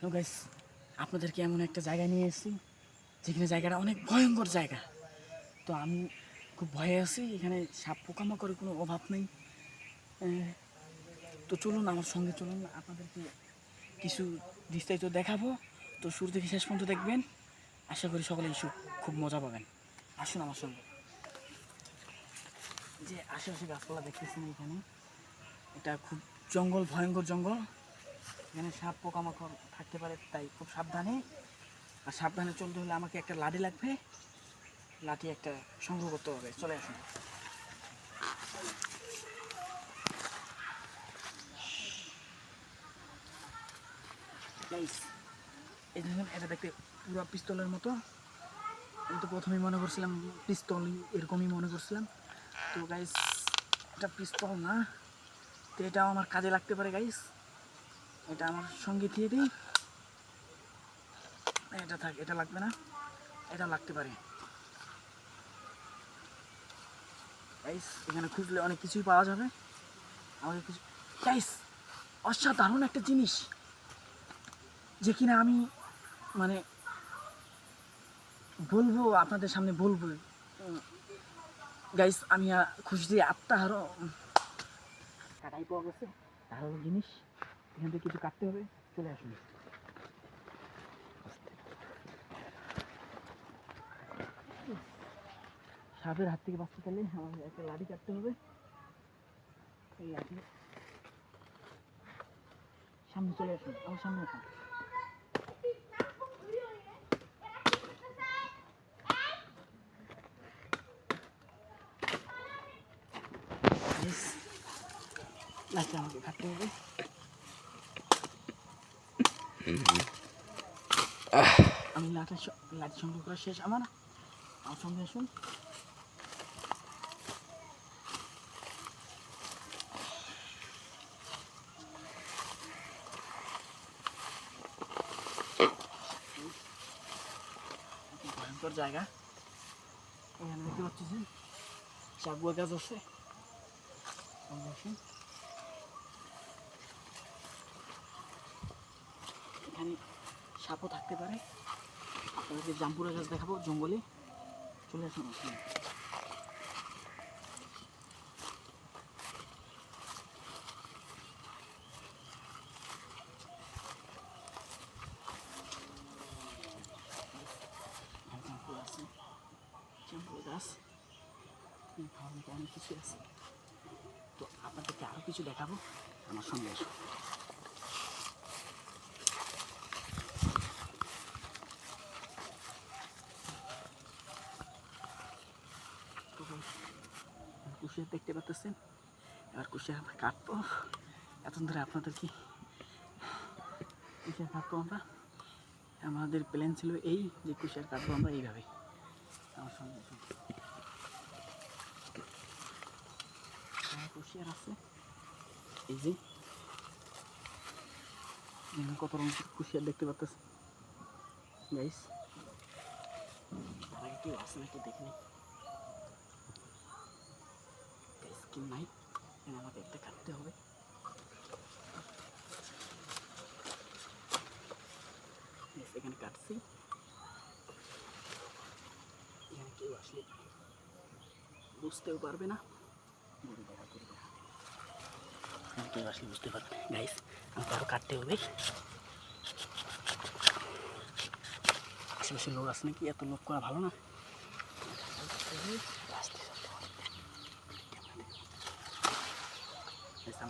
Hello guys আপনাদেরকে এমন একটা জায়গায় নিয়ে এসেছি, যেখানে জায়গাটা অনেক ভয়ঙ্কর জায়গা। তো আমি খুব ভয়ে আছি, এখানে সাপ পোকামাকড়ের কোনো অভাব নেই। তো চলুন, আমার সঙ্গে চলুন, আপনাদেরকে কিছু বিস্তারিত দেখাবো। তো শুরু থেকে শেষ পর্যন্ত দেখবেন। আশা করি সকলেই সু- খুব মজা পাবেন। আসুন আমার সঙ্গে। যে আশেপাশে গাছপালা দেখতেছেন এখানে, এটা খুব জঙ্গল, ভয়ঙ্কর জঙ্গল। এখানে সাপ পোকামাকড় থাকতে পারে, তাই খুব সাবধানে। আর সাবধানে চলতে হলে আমাকে একটা লাঠি লাগবে। লাঠি একটা সংগ্রহ করতে হবে। চলে আসুন। এই দেখুন, এটা দেখতে পুরো পিস্তলের মতো। আমি তো প্রথমেই মনে করছিলাম পিস্তল এরকমই মনে করছিলাম। তো গাইস এটা পিস্তল না। তো এটাও আমার কাজে লাগতে পারে গাইস এটা আমার সঙ্গে দিয়ে দিই। এটা থাক, এটা লাগবে না। এটা লাগতে পারে। গাইস এখানে খুঁজলে অনেক কিছুই পাওয়া যাবে। আমাকে কিছু গাইস অসাধারণ একটা জিনিস। যে কিনা আমি মানে বলব, আপনাদের সামনে বলব। গাইস আমি খুশি দিয়ে কাটাই পাওয়া গেছে। জিনিস। এখান থেকে কিছু কাটতে হবে, চলে আসুন। সাপের হাত থেকে বাঁচতে গেলে আমাদের একটা লাঠি কাটতে হবে। এই লাঠি। সামনে চলে আসুন, আমার সামনে আসুন। লাঠি আমাকে কাটতে হবে। আমি লাঠি লাঠি সংগ্রহ করা শেষ, আমার আমার সঙ্গে আসুন। ভয়ঙ্কর জায়গা। এখানে দেখতে পাচ্ছি যে চাগুয়া গাছ আছে। আসুন। এখানে সাপও থাকতে পারে। আপনাদেরকে জাম্পুরা গাছ দেখাবো জঙ্গলে, চলে আসুন গাছ অনেক কিছু আছে। তো আপনাদেরকে আরও কিছু দেখাবো, আমার সঙ্গে আসুন তো guys, কুশিয়ার দেখতে পাচ্ছেন। এবার কুশিয়ার আমরা কাটবো। এতক্ষণ ধরে আপনাদের কি কুশিয়ার কাটবো আমরা? আমাদের প্ল্যান ছিল এই যে কুশিয়ার কাটবো আমরা এইভাবে আমার সঙ্গে। কুশিয়ার আছে। এই যে কত রকম কুশিয়ার দেখতে পাচ্ছেন? গাইস তার কেউ নিই গাইস কেউ নাই আমাকে একটা কাটতে হবে এখানে কাটছি এখানে কেউ আসলে বুঝতেও পারবে না দেখা কেউ আসলে বুঝতে পারবে গাইস আমাকে আরও কাটতে হবে আশেপাশে লোক আছে নাকি এত লোক করা ভালো না আস্তে চলতে হবে। Guys, আমরা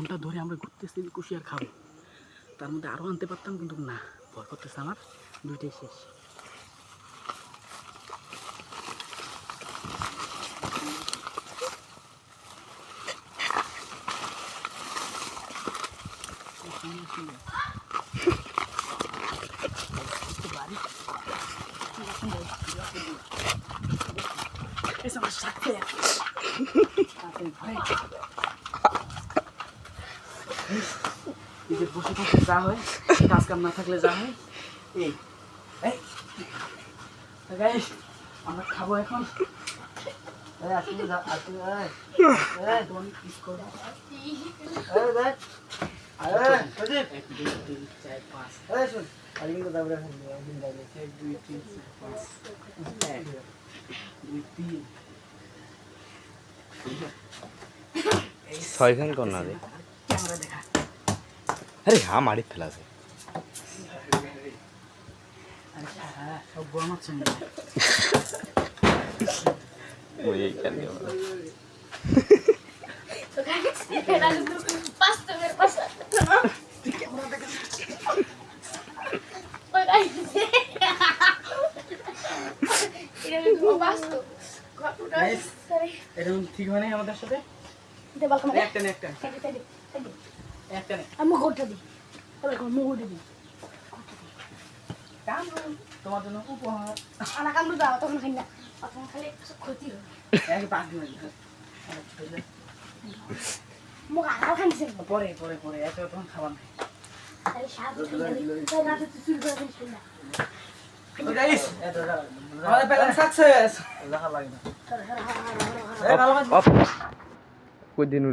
ঘণ্টা ধরে আমরা ঘুরতেছি কুশিয়ার খাব। তার মধ্যে আরও আনতে পারতাম, কিন্তু না, ভয় করতেছে আমার। দুইটাই শেষ। সুন্দর বাড়ি যে বসে থাকলে যা হয় কাজ কাম না থাকলে যা হয় এই আমরা খাব এখন এই, আসলে যা- আসলে, এই, এই, তোমার kiss করব। এই, দেখ। এই, প্রদীপ। এক, দুই, তিন, পাঁচ। এই, শোন। আর কিন্তু তারপরে এখন একদিন যাবে। এক, দুই, তিন, পাঁচ। দুই, তিন। এই, ছয়খান কর না রে আরে হ্যাঁ মারি ফেলাছে এটা ঠিক হয় নাই আমাদের সাথে? একটা নে, একটা। আমি মুখটা দিই মুখটা দিই তোমার জন্য উপহার। আনা কামড় দাও তখন খাই না। তখন খালি ক্ষতি দিন মুখ আনাও খাইছে পরে পরে পরে এত তখন খাবার নাই। তাই